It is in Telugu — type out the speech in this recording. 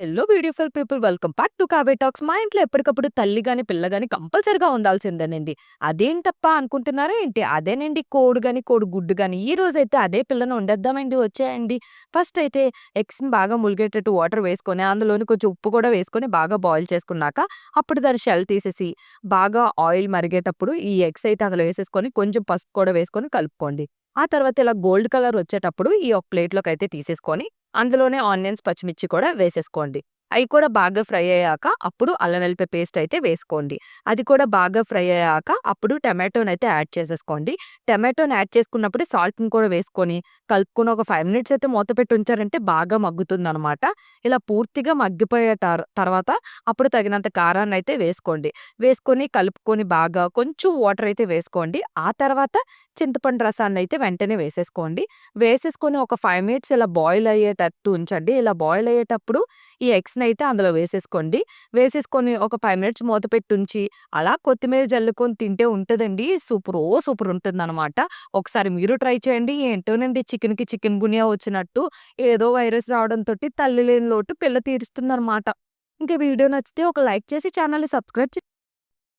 Hello beautiful people welcome back to కావే talks మా ఇంట్లో ఎప్పటికప్పుడు తల్లి గాని పిల్ల గాని కంపల్సరిగా ఉండాల్సిందేనండి. అదేం తప్ప అనుకుంటున్నారా ఏంటి? అదేనండి కోడి గాని కోడి గుడ్డు గాని. ఈ రోజైతే అదే పిల్లను వండేద్దామండి వచ్చేయండి. ఫస్ట్ అయితే ఎగ్స్ని బాగా ములిగేటట్టు వాటర్ వేసుకొని అందులోని కొంచెం ఉప్పు కూడా వేసుకొని బాగా బాయిల్ చేసుకున్నాక అప్పుడు దాని షెల్ తీసేసి బాగా ఆయిల్ మరిగేటప్పుడు ఈ ఎగ్స్ అయితే అందులో వేసేసుకొని కొంచెం పసుపు కూడా వేసుకొని కలుపుకోండి. ఆ తర్వాత ఇలా గోల్డ్ కలర్ వచ్చేటప్పుడు ఈ ఒక ప్లేట్లోకి అయితే తీసేసుకొని అందులోనే ఆనియన్స్ పచ్చిమిర్చి కూడా వేసేసుకోండి. అవి కూడా బాగా ఫ్రై అయ్యాక అప్పుడు అల్లం వెల్లిపాయ పేస్ట్ అయితే వేసుకోండి. అది కూడా బాగా ఫ్రై అయ్యాక అప్పుడు టమాటోని అయితే యాడ్ చేసేసుకోండి. టమాటోని యాడ్ చేసుకున్నప్పుడు సాల్ట్ని కూడా వేసుకొని కలుపుకొని ఒక ఫైవ్ మినిట్స్ అయితే మూత పెట్టి ఉంచారంటే బాగా మగ్గుతుంది అనమాట ఇలా పూర్తిగా మగ్గిపోయే తర్వాత అప్పుడు తగినంత కారాన్ని అయితే వేసుకోండి. వేసుకొని కలుపుకొని బాగా కొంచెం వాటర్ అయితే వేసుకోండి. ఆ తర్వాత చింతపండు రసాన్ని అయితే వెంటనే వేసేసుకోండి. వేసేసుకొని ఒక ఫైవ్ మినిట్స్ ఇలా బాయిల్ అయ్యేటట్టు ఉంచండి. ఇలా బాయిల్ అయ్యేటప్పుడు ఈ ఎగ్స్ని అయితే అందులో వేసేసుకోండి. వేసేసుకొని ఒక ఫైవ్ మినిట్స్ మూత పెట్టి ఉంచి అలా కొత్తిమీర జల్లుకొని తింటే ఉంటుందండి. సూపర్ ఓ సూపర్ ఉంటుందన్నమాట. ఒకసారి మీరు ట్రై చేయండి. ఏంటోనండి చికెన్కి చికెన్ గునియా వచ్చినట్టు ఏదో వైరస్ రావడంతో తల్లి లేని లోటు పిల్ల తీరుస్తుందన్నమాట. ఇంకా వీడియో నచ్చితే ఒక లైక్ చేసి ఛానల్ని సబ్స్క్రైబ్